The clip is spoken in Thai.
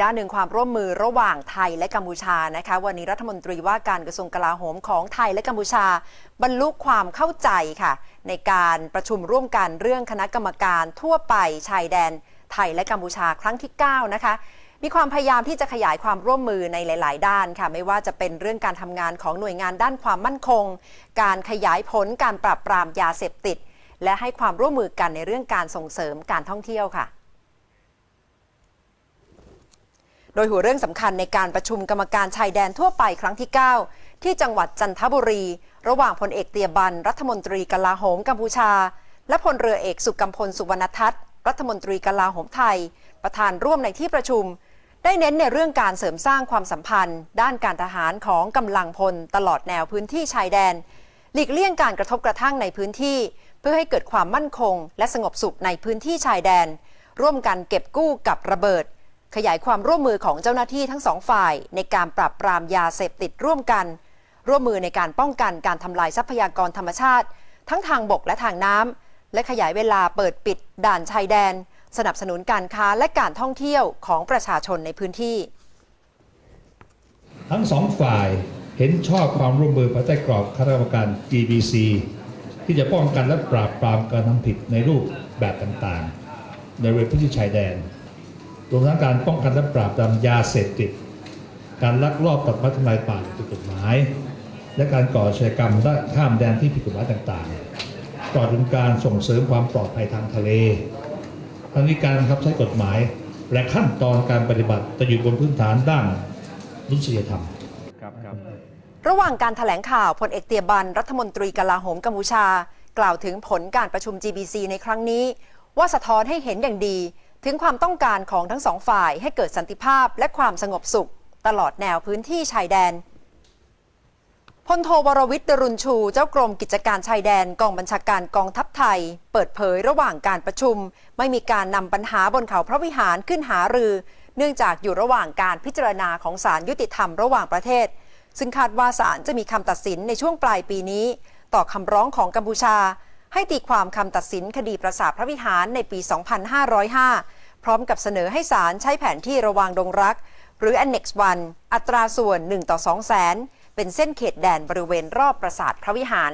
ด้านหนึ่งความร่วมมือระหว่างไทยและกัมพูชานะคะ วันนี้รัฐมนตรีว่าการกระทรวงกลาโหมของไทยและกัมพูชา บรรลุความเข้าใจค่ะ ในการประชุมร่วมกันเรื่องคณะกรรมการทั่วไปชายแดนไทยและกัมพูชาครั้งที่ 9 นะคะ มีความพยายามที่จะขยายความร่วมมือในหลาย ๆ ด้านค่ะ ไม่ว่าจะเป็นเรื่องการทำงานของหน่วยงานด้านความมั่นคง การขยายผลการปราบปรามยาเสพติด และให้ความร่วมมือกันในเรื่องการส่งเสริมการท่องเที่ยวค่ะ โดยหัวเรื่องสำคัญในการประชุมกรรมการชายแดนทั่วไปครั้งที่ 9 ที่จังหวัดจันทบุรี ระหว่างพลเอกเตียบัน รัฐมนตรีกลาโหมกัมพูชา และพลเรือเอกสุกัมพลสุวรรณทัศน์รัฐมนตรีกลาโหมไทย ประธานร่วมในที่ประชุม ได้เน้นในเรื่องการเสริมสร้างความสัมพันธ์ ด้านการทหารของกำลังพลตลอดแนวพื้นที่ชายแดน หลีกเลี่ยงการกระทบกระทั่งในพื้นที่ เพื่อให้เกิดความมั่นคง และสงบสุขในพื้นที่ชายแดน ร่วมกันเก็บกู้กับระเบิด ขยายความร่วมมือของเจ้าหน้าที่ทั้งสองฝ่าย ในการปราบปรามยาเสพติดร่วมกัน ร่วมมือในการป้องกันการทำลายทรัพยากรธรรมชาติ ทั้งทางบกและทางน้ำและขยายเวลาเปิดปิดด่านชายแดน สนับสนุนการค้าและการท่องเที่ยวของประชาชนในพื้นที่ ทั้งสองฝ่ายเห็นชอบความร่วมมือภายใต้กรอบคณะกรรมการ GBC ที่จะป้องกันและปราบปรามการทำผิดในรูปแบบต่างๆ ในบริเวณพื้นที่ชายแดน รวมทั้งการป้องกันและปราบปรามยาเสพติด การลักลอบตัดไม้ทำลายป่าผิดกฎหมาย และการก่ออาชญากรรมด้านข้ามแดนที่ผิดกฎหมายต่างๆตลอดถึงการส่งเสริมความปลอดภัยทางทะเลทั้งนี้การบังคับใช้กฎหมาย และขั้นตอนการปฏิบัติจะอยู่บนพื้นฐานด้านมนุษยธรรมครับครับระหว่างการถแถลงข่าวพลเอกเตียบันรัฐมนตรีกลาโหมกัมพูชา กล่าวถึงผลการประชุม GBC ในครั้งนี้ ว่าสะท้อนให้เห็นอย่างดี ถึงความต้องการของทั้งสองฝ่ายให้เกิดสันติภาพและความสงบสุข ตลอดแนวพื้นที่ชายแดนพลโทวรวิทย์ดรุนชู เจ้ากรมกิจการชายแดนกองบัญชาการกองทัพไทย เปิดเผยระหว่างการประชุม ไม่มีการนำปัญหาบนเขาพระวิหารขึ้นหารือ เนื่องจากอยู่ระหว่างการพิจารณาของศาลยุติธรรมระหว่างประเทศ ซึ่งคาดว่าศาลจะมีคำตัดสินในช่วงปลายปีนี้ ต่อคำร้องของกัมพูชา ให้ตีความคำตัดสินคดีประสาทพระวิหารในปี 2505 พร้อมกับเสนอให้ศาลใช้แผนที่ระวางดงรัก หรือ Annex 1 อัตราส่วน 1 ต่อ 2 แสน เป็นเส้นเขตแดนบริเวณรอบปราสาทพระวิหาร